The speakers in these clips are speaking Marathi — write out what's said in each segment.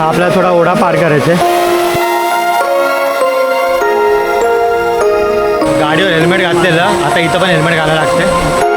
हा आपल्याला थोडा ओढा पार करायचा आहे. गाडीवर हेल्मेट घातलेलं. आता इथं पण हेल्मेट घालायला लागते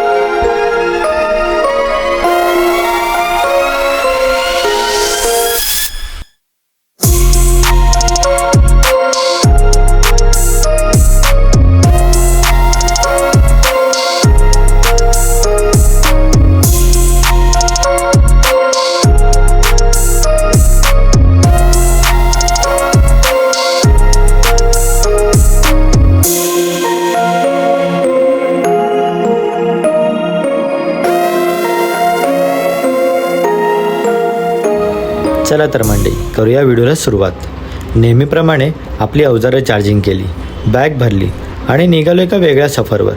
तर मंडळी करूया व्हिडिओला सुरुवात. नेहमीप्रमाणे आपली अवजारं चार्जिंग केली बॅग भरली आणि निघालो एका वेगळ्या सफरवर.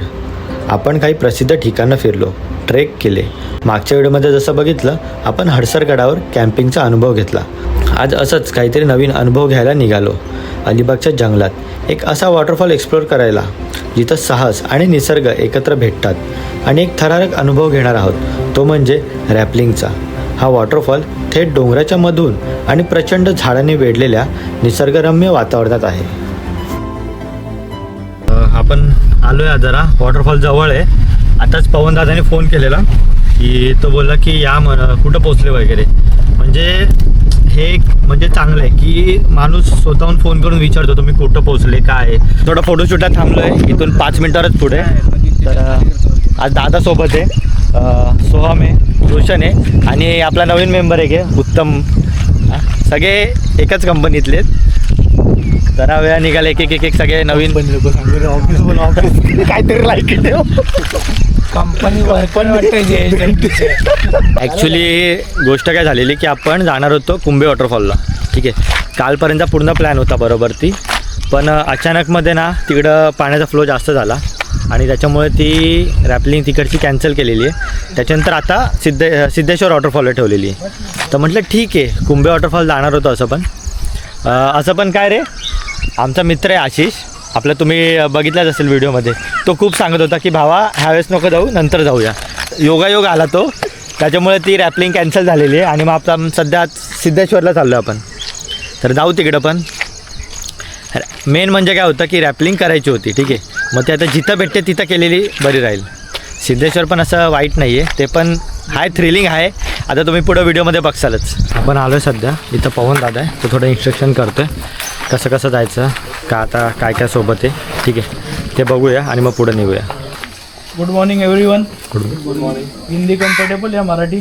आपण काही प्रसिद्ध ठिकाणं फिरलो ट्रेक केले. मागच्या व्हिडिओमध्ये जसं बघितलं आपण हडसरगडावर कॅम्पिंगचा अनुभव घेतला. आज असंच काहीतरी नवीन अनुभव घ्यायला निघालो. अलिबागच्या जंगलात एक असा वॉटरफॉल एक्सप्लोअर करायला जिथं साहस आणि निसर्ग एकत्र भेटतात आणि एक थरारक अनुभव घेणार आहोत तो म्हणजे रॅपलिंगचा. हा वॉटरफॉल थेट डोंगराच्या मधून आणि प्रचंड झाडांनी वेढलेल्या निसर्गरम्य वातावरणात आहे. आपण आलोय आहे जरा वॉटरफॉल जवळ आहे. आताच पवनदादाने फोन केलेला की तो बोलला की या म- कुठं पोचले वगैरे? म्हणजे हे एक म्हणजे चांगलं आहे की माणूस स्वतःहून फोन करून विचारतो तुम्ही कुठं पोचले काय आहे. थोडं फोटोशूटात थांबलोय इथून पाच मिनिटावरच पुढे. तर आज दादा सोबत आहे सोहम आहे रोशन आहे आणि आपला नवीन मेंबर आहे की उत्तम. सगळे एकाच कंपनीतले आहेत. जरा वेळा निघाले एक एक एक एक सगळे नवीन काहीतरी लाईक कंपनी पण वाटते जे ॲक्च्युली गोष्ट काय झालेली की आपण जाणार होतो कुंभे वॉटरफॉलला ठीक आहे? कालपर्यंत पूर्ण प्लॅन होता बरोबर ती. पण अचानकमध्ये ना तिकडं पाण्याचा फ्लो जास्त झाला. आणि त्याच्यामुळे ती रॅपलिंग तिकडची कॅन्सल केलेली आहे. त्याच्यानंतर आता सिद्धे सिद्धेश्वर वॉटरफॉलला ठेवलेली आहे. तर म्हटलं ठीक आहे कुंभे वॉटरफॉल जाणार होतो असं पण. असं पण काय रे? आमचा मित्र आहे आशिष. आपलं तुम्ही बघितलाच असेल व्हिडिओमध्ये. तो खूप सांगत होता की भावा ह्यावेळेस नको जाऊ नंतर जाऊया. योगायोग आला तो. त्याच्यामुळे ती रॅपलिंग कॅन्सल झालेली आहे आणि मग आपण सध्या सिद्धेश्वरला चाललो आपण. तर जाऊ तिकडं पण. मेन म्हणजे काय होतं की रॅपलिंग करायची होती ठीक आहे. मग ते आता जिथं भेटते तिथं केलेली बरी राहील. सिद्धेश्वर पण असं वाईट नाही आहे ते पण हाय थ्रिलिंग आहे. आता तुम्ही पुढं व्हिडिओमध्ये बघसालच. आपण आलो आहे सध्या. इथं पवन दादा आहे. तो थोडं इन्स्ट्रक्शन करतो आहे कसं कसं जायचं. का आता काय काय सोबत आहे? ठीक आहे. ते बघूया आणि मग पुढं निघूया. Good morning everyone good Hindi comfortable या मराठी?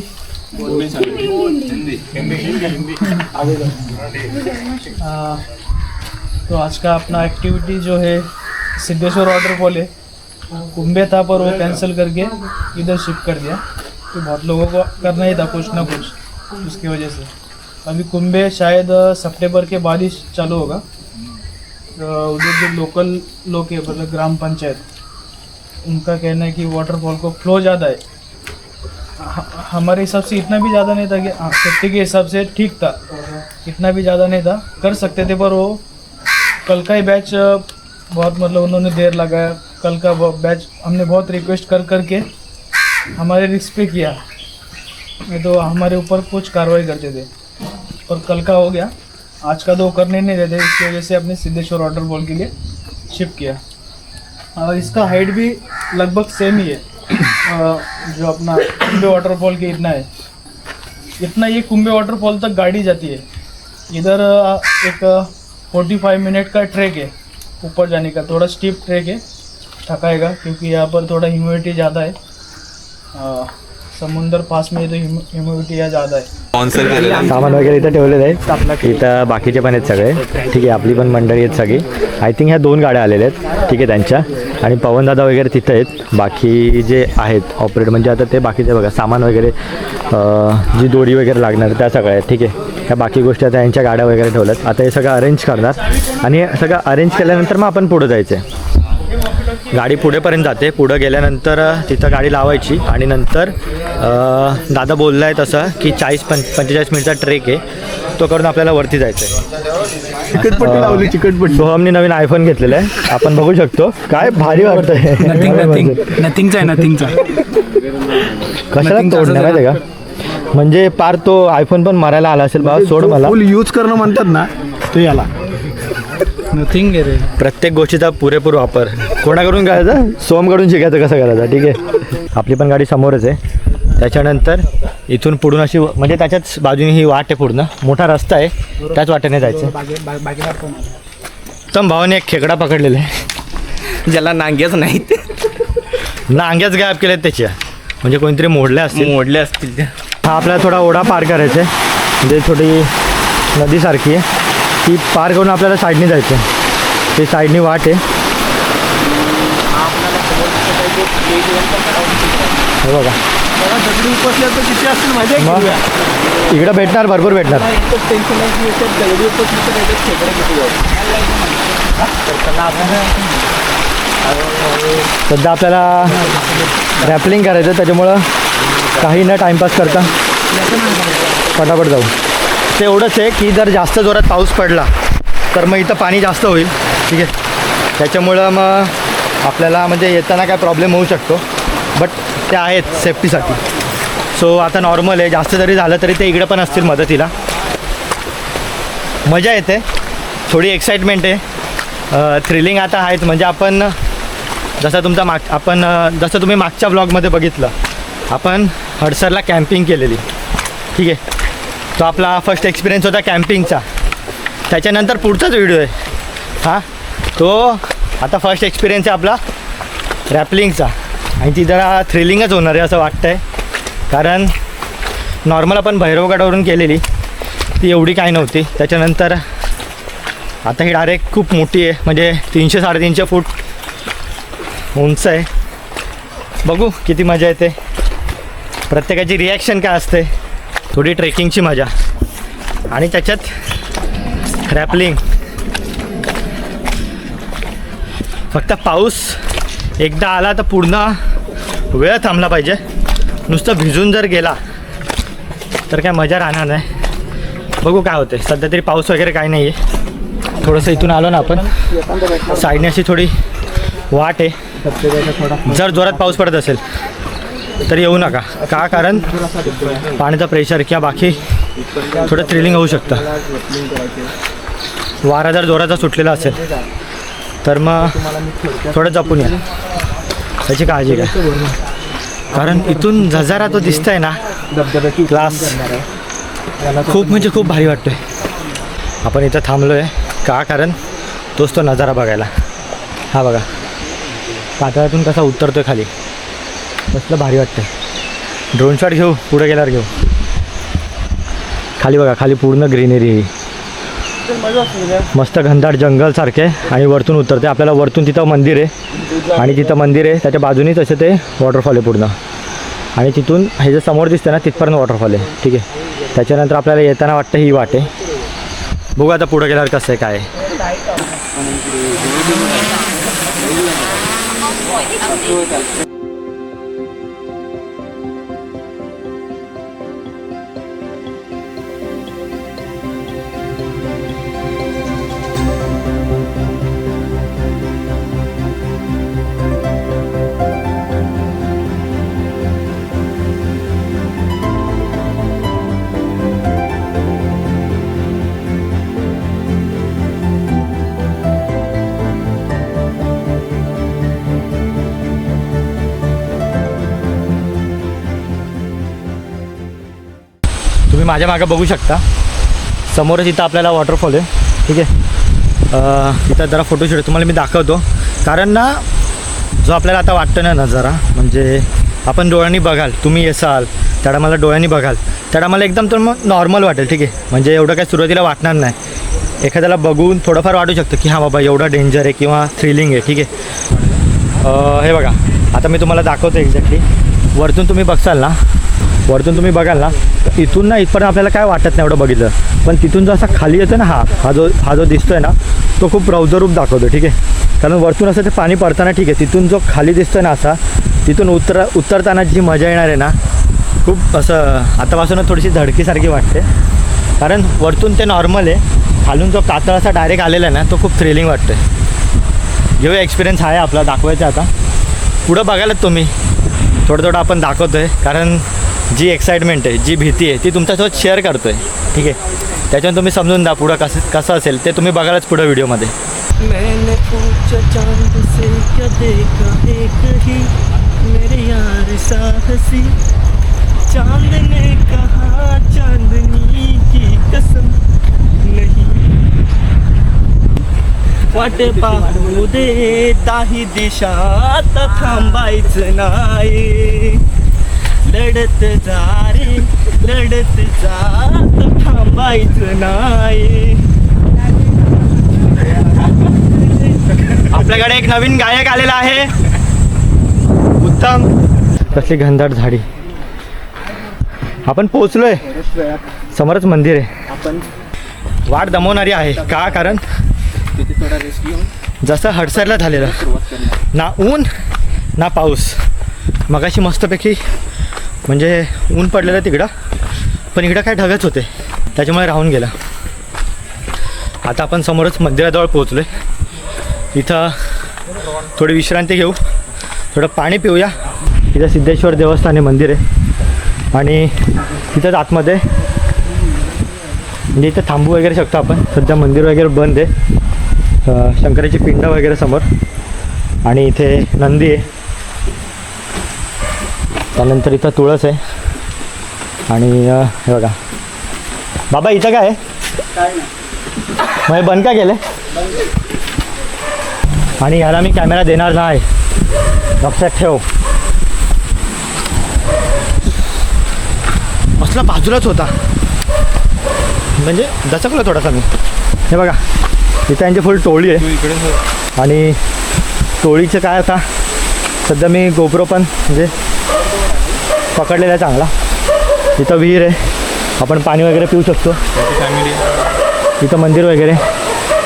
तो आज का अपना एक्टिविटी जो है सिद्धेश्वर वाटरफॉल है कुंभे था पर वो कैंसिल करके इधर शिफ्ट कर दिया. तो बहुत लोगों को करना ही था कुछ ना कुछ उसकी वजह से। अभी कुंभे शायद सितंबर के बाद ही चालू होगा। उधर जो लोकल लोग है मतलब ग्राम पंचायत उनका कहना है कि वाटरफॉल को फ्लो ज़्यादा है। हमारे हिसाब से इतना भी ज़्यादा नहीं था कि हाँ, सेफ्टी के हिसाब से ठीक था। इतना भी ज़्यादा नहीं था कर सकते थे पर वो कल का ही बैच बहुत मतलब उन्होंने देर लगाया। कल का बैच हमने बहुत रिक्वेस्ट कर कर के हमारे रिस्क पे किया। नहीं तो हमारे ऊपर कुछ कार्रवाई करते थे। और कल का हो गया। आज का तो करने नहीं देते, इसकी वजह से अपने सिद्धेश्वर वाटरफॉल के लिए शिफ्ट किया। और इसका हाइट भी लगभग सेम ही है। जो अपना कुंभे वाटरफॉल के इतना है। इतना ये कुंभे वाटरफॉल तक गाड़ी जाती है। इधर एक फोर्टी फाइव मिनट का ट्रैक है, ऊपर जाने का। थोड़ा स्टीप ट्रैक है, थकाएगा, क्योंकि यहाँ पर थोड़ा ह्यूमिडिटी ज़्यादा है। समुंदर पास में है तो ह्यूमिडिटी यहाँ ज़्यादा है। सामान वगैरे इथं ठेवलेलं आहे इथं बाकीचे पण आहेत सगळे. ठीक आहे आपली पण मंडळी आहेत सगळी. आय थिंक ह्या दोन गाड्या आलेल्या आहेत. ठीक आहे त्यांच्या. आणि पवनदादा वगैरे तिथं आहेत. बाकी जे आहेत ऑपरेट म्हणजे आता ते बाकीचे बघा सामान वगैरे अं, जी दोरी वगैरे लागणार त्या सगळ्या आहेत. ठीक आहे ह्या बाकी गोष्टी आता यांच्या गाड्या वगैरे ठेवल्यात. आता हे सगळं अरेंज करणार. आणि हे सगळं अरेंज केल्यानंतर मग आपण पुढं जायचं आहे गाडी पुढेपर्यंत जाते. पुढं गेल्यानंतर तिथं गाडी लावायची. आणि नंतर दादा बोलला आहे तसं की चाळीस पं पंचेचाळीस मिनिटचा ट्रेक आहे. तो करून आपल्याला वरती जायचं आहे चिकटपट्टी लावली चिकटपट्टी. सोहमने नवीन आयफोन घेतलेला आहे. आपण बघू शकतो. काय भारी वाटतंय. नथिंग नथिंग नथिंगचा आहे नथिंगचा कशाला तोडणार आहे का म्हणजे पार तो आयफोन पण मारायला आला असेल बाबा सोड मला. फुल यूज करणं म्हणतात ना तो याला. नथिंग आहे रे. प्रत्येक गोष्टीचा पुरेपूर वापर. कोणाकडून करायचा सोमकडून शिकायचं कसं करायचं? ठीक आहे. आपली पण गाडी समोरच आहे. त्याच्यानंतर इथून पुढून अशी म्हणजे त्याच्याच बाजूने ही वाट आहे पूर्ण. मोठा रस्ता आहे. त्याच वाटेने जायचं. तर भावाने एक खेकडा पकडलेला आहे. ज्याला नांग्याच नाहीत. नांग्याच गायब केल्यात त्याच्या. म्हणजे कोणतरी मोडल्या असतील. मोडले असतील त्या. हा आपल्याला थोडा ओढा पार करायचा आहे. म्हणजे थोडी नदीसारखी आहे. ती पार करून आपल्याला साईडने जायचं आहे ते साईडनी वाट आहे. हे बघा. मग? इकडं भेटणार भरपूर भेटणार. सध्या आपल्याला रॅपलिंग करायचं आहे, त्याच्यामुळं काही न टाईमपास करता फटाफट जाऊ. ते एवढंच आहे की जर जास्त जोरात पाऊस पडला तर मग इथं पाणी जास्त होईल. ठीक आहे? त्याच्यामुळं मग आपल्याला म्हणजे येताना काय प्रॉब्लेम होऊ शकतो. बट ते आहेत सेफ्टीसाठी सो आता नॉर्मल आहे. जास्त जरी झालं तरी ते इकडे पण असतील मदतीला. मजा येते. थोडी एक्साइटमेंट आहे. थ्रिलिंग आता आहेत. म्हणजे आपण जसं तुमचा माग आपण जसं तुम्ही मागच्या ब्लॉगमध्ये बघितलं आपण हडसरला कॅम्पिंग केलेली. ठीक आहे? तो आपला फर्स्ट एक्सपिरियन्स होता कॅम्पिंगचा त्याच्यानंतर पुढचाच व्हिडिओ आहे. हां? तो आता फर्स्ट एक्सपिरियन्स आहे आपला रॅपलिंगचा. आणि ती जरा थ्रिलिंगच होणार आहे असं वाटतं आहे कारण नॉर्मल आपण भैरवगडावरून केलेली ती एवढी काय नव्हती. त्याच्यानंतर आता ही डायरेक्ट खूप मोठी आहे. म्हणजे तीनशे साडेतीनशे फूट उंच आहे. बघू किती मजा येते. प्रत्येकाची रिॲक्शन काय असते. थोडी ट्रेकिंगची मजा. आणि त्याच्यात रॅपलिंग. फक्त पाऊस एकदा आला तर पूर्ण वेळ थांबला पाहिजे. नुसतं भिजून जर गेला तर काय मजा राहणार नाही. बघू काय होते सध्या तरी पाऊस वगैरे काही नाही आहे थोडंसं इथून आलो ना आपण. साईडने अशी थोडी वाट आहे. जर जोरात पाऊस पडत असेल तर येऊ नका. का? कारण पाण्याचा प्रेशर किंवा बाकी थोडं थ्रिलिंग होऊ शकतं. वारा जर जोराचा सुटलेला असेल तर मग थोडं जपून या. त्याची काळजी घ्या. कारण इथून झजारा तो दिसतंय ना क्लास खूप म्हणजे खूप भारी वाटतोय. आपण इथं थांबलो आहे का? कारण तोच तो नजारा बघायला. हा बघा. पातळातून कसा उतरतोय खाली. कसलं भारी वाटतं ड्रोन शॉट घेऊ पुढे गेल्यावर घेऊ. खाली बघा खाली पूर्ण ग्रीनरी मस्त घनदाट जंगल सारखे आणि वरतून उतरते आपल्याला वरतून तिथं मंदिर आहे. आणि तिथं मंदिर आहे त्याच्या बाजूनीच असं ते वॉटरफॉल आहे पूर्ण. आणि तिथून हे जे समोर दिसतं ना तिथपर्यंत वॉटरफॉल आहे. ठीक आहे. त्याच्यानंतर आपल्याला येताना वाटतं ही वाट आहे. बघू आता पुढं गेल्यावर कसं आहे काय तुम्ही माझ्या मागं बघू शकता. समोरच इथं आपल्याला वॉटरफॉल आहे. ठीक आहे? इथं जरा फोटोशूट तुम्हाला मी दाखवतो. कारण ना जो आपल्याला आता वाटतं ना नजारा म्हणजे आपण डोळ्यांनी बघाल तुम्ही येसाल त्याला मला डोळ्यांनी बघाल त्याला मला एकदम तर मग नॉर्मल वाटेल ठीक आहे? म्हणजे एवढं काय सुरुवातीला वाटणार नाही. एखाद्याला बघून थोडंफार वाटू शकतं की हां बाबा एवढा डेंजर आहे किंवा थ्रिलिंग आहे. ठीक आहे? हे बघा. आता मी तुम्हाला दाखवतो एक्झॅक्टली वरतून तुम्ही बघसाल ना वरतून तुम्ही बघाल ना तर इथून ना इथपर्यंत आपल्याला काय वाटत नाही एवढं बघितलं. पण तिथून जो असा खाली येतो ना हा हा जो हा जो दिसतोय ना तो खूप रौद्ररूप दाखवतो ठीक आहे? कारण वरतून असं ते पाणी पडताना ठीक आहे तिथून जो खाली दिसतोय ना असा तिथून उतर उतरताना जी मजा येणार आहे ना खूप असं आतापासूनच थोडीशी धडकीसारखी वाटते. कारण वरतून ते नॉर्मल आहे खालून जो कातळ असा डायरेक्ट आलेला आहे ना तो खूप थ्रिलिंग वाटतोय. जेव्हा एक्सपिरियन्स आहे आपला दाखवायचा आता. पुढं बघायलाच तुम्ही. थोडं थोडं आपण दाखवतो आहे कारण जी एक्साइटमेंट आहे जी भीती आहे ती तुमच्यासोबत शेअर करतो आहे ठीक आहे? त्याच्यानं तुम्ही समजून द्या पुढं कसं कसं असेल ते तुम्ही बघायलाच पुढं व्हिडिओमध्ये. चांदने कहा चांदनी की कसम नहीं वाट पाहू दे ताही दिशात थांबायचं नाही. लढत जा रे लढत जात थांबायचं नाही. आपल्याकडे एक नवीन गायक आलेला आहे. उत्तम. कसली घनदाट झाडी. आपण पोचलोय समोरच मंदिर आहे. आपण वाट दमवणारी आहे का? कारण तिथे थोडा रेस्ट घेऊन जसं हडसरला झालेलं. सुरुवात करणार ना ऊन ना पाऊस. मगाशी मस्तपैकी म्हणजे ऊन पडलेलं तिकडं पण इकडं काय ढगच होते. त्याच्यामुळे राहून गेलं. आता आपण समोरच मंदिराजवळ पोहोचलो आहे इथं थोडी विश्रांती घेऊ. थोडं पाणी पिऊया. इथं सिद्धेश्वर देवस्थान आहे मंदिर आहे. आणि तिथंच आतमध्ये म्हणजे इथं थांबू वगैरे शकतो आपण. सध्या मंदिर वगैरे बंद आहे. शंकराची पिंड वगैरे समोर. आणि इथे नंदी आहे. त्यानंतर इथं तुळस आहे. आणि हे बघा. बाबा इथं काय आहे? मग बंद का केलं आणि ह्याला मी कॅमेरा देणार नाही. लक्षात ठेव. असला बाजूलाच होता. म्हणजे दचकलो थोडासा मी. हे बघा इथं यांची फुल टोळी आहे. आणि टोळीचं काय आता? सध्या मी गोप्रो पण म्हणजे पकडलेला आहे चांगला. इथं विहीर आहे. आपण पाणी वगैरे पिऊ शकतो. इथं मंदिर वगैरे.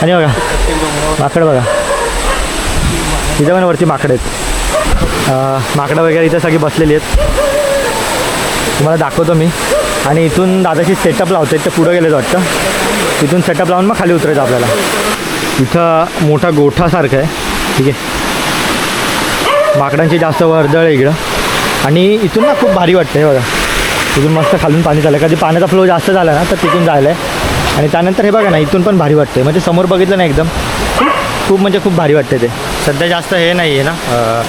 आणि बघा माकड बघा. इथं पण वरती माकडं आहेत. माकडं वगैरे इथं सगळी बसलेली आहेत. तुम्हाला दाखवतो मी. आणि इथून दादाची सेटअप लावते ते पुढं गेलेच वाटतं. तिथून सेटअप लावून मग खाली उतरायचं आपल्याला. इथं मोठा गोठासारखं आहे. ठीक आहे. माकडांची जास्त वर्दळ आहे इकडं. आणि इथून ना खूप भारी वाटतं हे बघा. इथून मस्त खालून पाणी चाललं कधी पाण्याचा फ्लो जास्त झाला ना तर तिथून जायला आहे आणि त्यानंतर हे बघा ना इथून पण भारी वाटते म्हणजे समोर बघितलं ना एकदम. खूप खूप म्हणजे खूप भारी वाटते ते. सध्या जास्त हे नाही आहे ना.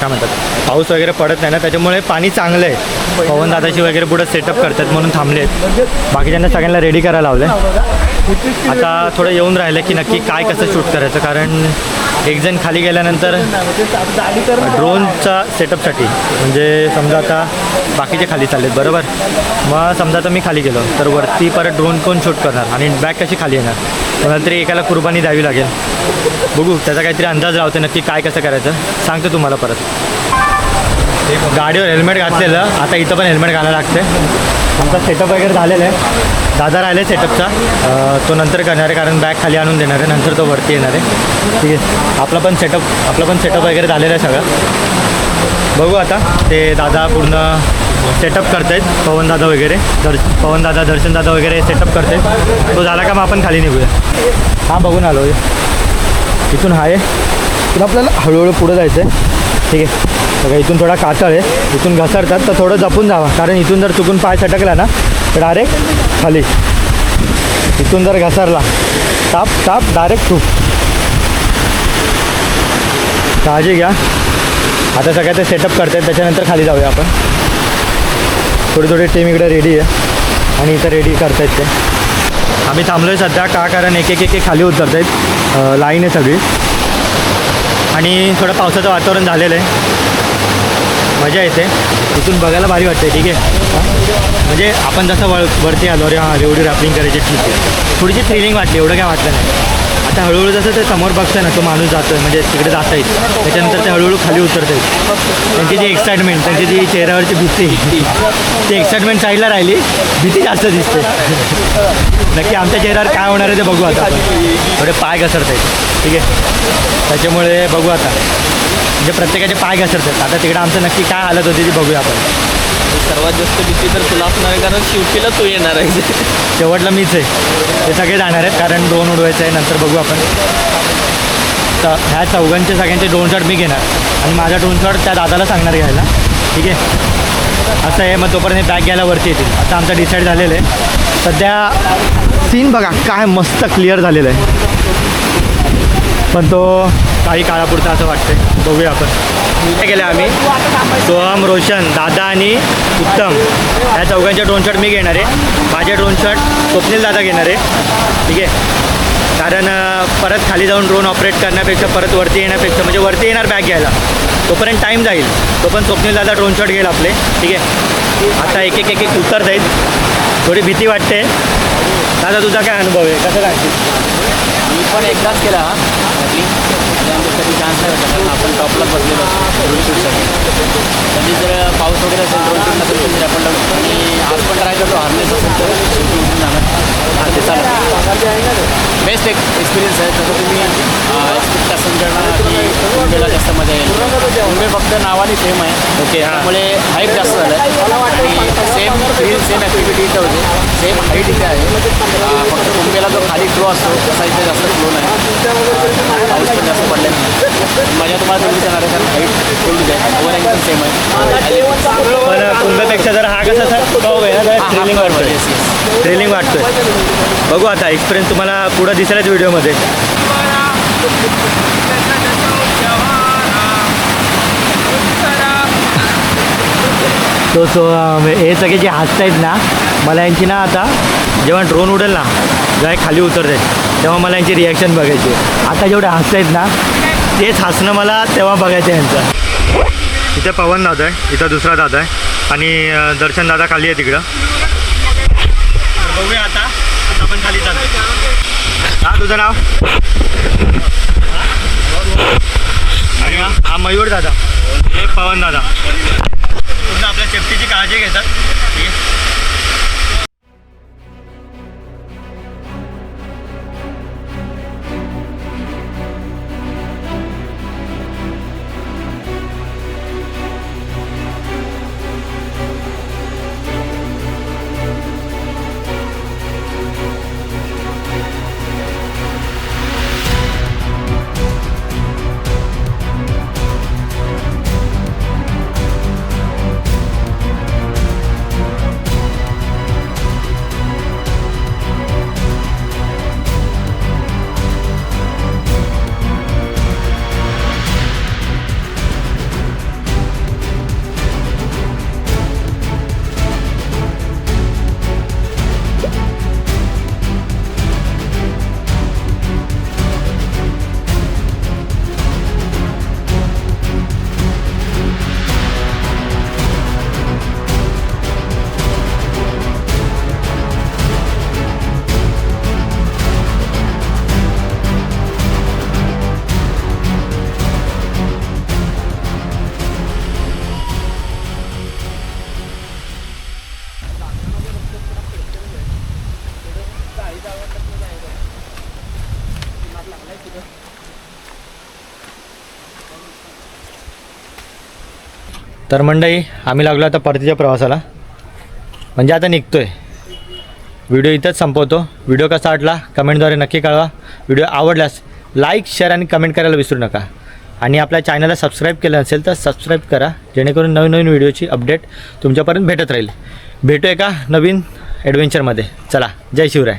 काय म्हणतात पाऊस वगैरे पडत नाही ना त्याच्यामुळे पाणी चांगलं आहे. पवन दादाशी वगैरे पुढं सेटअप करतात म्हणून थांबले आहेत. बाकीच्यांना सगळ्यांना रेडी करायला लावलं आता थोडं येऊन राहिलं की नक्की काय कसं शूट करायचं कारण एक जण खाली गेल्यानंतर ड्रोनचा सेटअपसाठी म्हणजे समजा आता बाकीचे खाली चाललेत बरोबर? मग समजा आता मी खाली गेलो तर वरती परत ड्रोन कोण शूट करणार? आणि बॅग कशी खाली येणार? कोणाला तरी एकाला कुर्बानी द्यावी लागेल. बघू त्याचा काहीतरी अंदाज लावते नक्की काय कसं करायचं. सांगतो तुम्हाला परत. गाडीवर हेल्मेट घातलेलं. आता इथं पण हेल्मेट घालायला लागते. आमचा सेटअप वगैरे झालेला आहे. दादा राहिले सेटअपचा तो नंतर करणार आहे कारण बॅग खाली आणून देणार आहे. नंतर तो वरती येणार आहे. ठीक आहे. आपला पण सेटअप आपला पण सेटअप वगैरे झालेला आहे सगळं. बघू आता. ते दादा पूर्ण सेटअप करतायत पवनदादा वगैरे. दर्श पवनदादा दर्शनदादा वगैरे सेटअप करतायत. तो झाला का मग आपण खाली निघूया. हां बघून आलो. इथून हा आहे. तर आपल्याला हळूहळू पुढं जायचं आहे ठीक आहे. बघा इथून थोडा कातळ आहे. इथून घसरतात तर थोडं जपून जावा. कारण इथून जर चुकून पाय सटकला ना तर डायरेक्ट खाली. इथून जर घसरला ताप ताप डायरेक्ट तूप काळजी घ्या. आता सगळ्या ते सेटअप करतात त्याच्यानंतर खाली जाऊया आपण. थोडी थोडी टीम इकडे रेडी आहे. आणि इथं रेडी करतायत ते. आम्ही थांबलो आहे सध्या का? कारण एक एक एक एक खाली उतरत आहेत लाईन आहे सगळी. आणि थोडं पावसाचं वातावरण झालेलं आहे. मजा येते. इथून बघायला भारी वाटते ठीक आहे. म्हणजे आपण जसं वळ वरती आलो रे हां एवढी रॅपलिंग करायची. ठीक आहे थोडीशी थ्रिलिंग वाटली एवढं काय वाटलं नाही. आता हळूहळू जसं ते समोर बघतोय ना तो माणूस जातो म्हणजे तिकडे जाता येईल त्याच्यानंतर ते हळूहळू खाली उतरत आहेत त्यांची जी एक्साइटमेंट त्यांची जी चेहऱ्यावरची भीती ती एक्साइटमेंट साईडला राहिली. भीती जास्त दिसते. नक्की आमच्या चेहऱ्यावर काय होणार आहे ते बघू आता थोडे पाय घसरत आहेत ठीक आहे? त्याच्यामुळे बघू आता. म्हणजे प्रत्येकाचे पाय घसरतात. आता तिकडे आमचं नक्की काय हालत होती ती बघूया आपण. सर्वात जास्त भीती तर तुला असणार आहे कारण शेवटीला तू येणार आहे. शेवटला मीच आहे. ते सगळे जाणार आहेत कारण ड्रोन उडवायचं आहे नंतर बघू आपण. तर ह्या चौघांचे सगळ्यांचे ड्रोन शॉट मी घेणार. आणि माझा ड्रोन शॉट त्या दादाला सांगणार घ्यायला. ठीक आहे? असं आहे मग तोपर्यंत बॅग घ्यायला वरती येतील. आता आमचं डिसाईड झालेलं आहे. सध्या सीन बघा काय मस्त क्लिअर झालेलं आहे. पण तो काही काळापुरता असं वाटतंय. बघूया आपण. केलं आम्ही? सोहम रोशन दादा आणि उत्तम. या चौघांचे ड्रोन शॉट मी घेणार आहे. माझे ड्रोन शॉट स्वप्नील दादा घेणार आहे. ठीक आहे? कारण परत खाली जाऊन ड्रोन ऑपरेट करण्यापेक्षा परत वरती येण्यापेक्षा म्हणजे वरती येणार बॅग घ्यायला. तोपर्यंत टाईम जाईल. तो पण स्वप्नील दादा ड्रोन शॉट घेईल आपले. ठीक आहे? आता एक एक एक एक उत्तर जाईल थोडी भीती वाटते. दादा तुझा काय अनुभव आहे? कसं काय? मी पण एकदाच केला. आधी त्यानंतर कधी चान्स नाही भेटला कारण आपण टॉपला बसलेलो असतो ड्रोन शूटसाठी कधी जर पाऊस वगैरे असेल ड्रोन शूट नसेल तरी आपण लावतो आणि आज पण ट्राय करतो. हार्नेस असेल तर उठून जाणार. हा ते चालेल बेस्ट एक एक्सपिरियन्स आहे. तसं तुम्ही एक्सपेक्ट असं करणार की मुंबईला जास्त मजा येईल. मुंबई फक्त नावाने सेम आहे. ओके त्यामुळे हाईट जास्त झालं आणि सेम थ्रिल सेम ॲक्टिव्हिटी इथं होते. सेम हाईट इथे आहे. फक्त मुंबईला जो खाली फ्लो असतो तसा इथे जास्त फ्लो नाही. पाऊस पडले तुम्हाला आहे कारण हाईट आहे ओव्हर अँगल सेम आहे पण कुंभपेक्षा जर हा कसा सर टॉप आहे ना जरा थ्रिलिंग वाटतोय. yes. थ्रिलिंग वाटतोय. बघू आता एक्सपिरियन्स तुम्हाला पुढं दिसेलच व्हिडिओमध्ये. तो सो हे सगळे जे हसत आहेत ना मला यांची ना आता जेव्हा ड्रोन उडेल ना जेव्हा खाली उतरते. तेव्हा मला यांची रिॲक्शन बघायची. आहे. आता जेवढे हसत आहेत ना तेच हसणं मला तेव्हा बघायचं यांचं. इथे पवन दादा आहे इथं दुसरा दादा आहे. आणि दर्शन दादा खाली आहे तिकडं. बघूया आता आपण खाली चालू हा तुझं नाव? आणि हा मयूर दादा. हे पवन दादा. आपल्या सेफ्टीची काळजी घेतात. तर मंडई आम्ही लागलो आता परतीच्या प्रवासाला. म्हणजे आता निघतोय. व्हिडिओ इथंच संपवतो. व्हिडिओ कसा वाटला कमेंटद्वारे नक्की कळवा. व्हिडिओ आवडल्यास लाईक शेअर आणि कमेंट करायला विसरू नका. आणि आपल्या चॅनलला सबस्क्राईब केलं नसेल तर सबस्क्राईब करा जेणेकरून नवीन नवीन व्हिडिओची अपडेट तुमच्यापर्यंत भेटत राहील. भेटू एका नवीन ॲडव्हेंचरमध्ये चला जय शिवराय.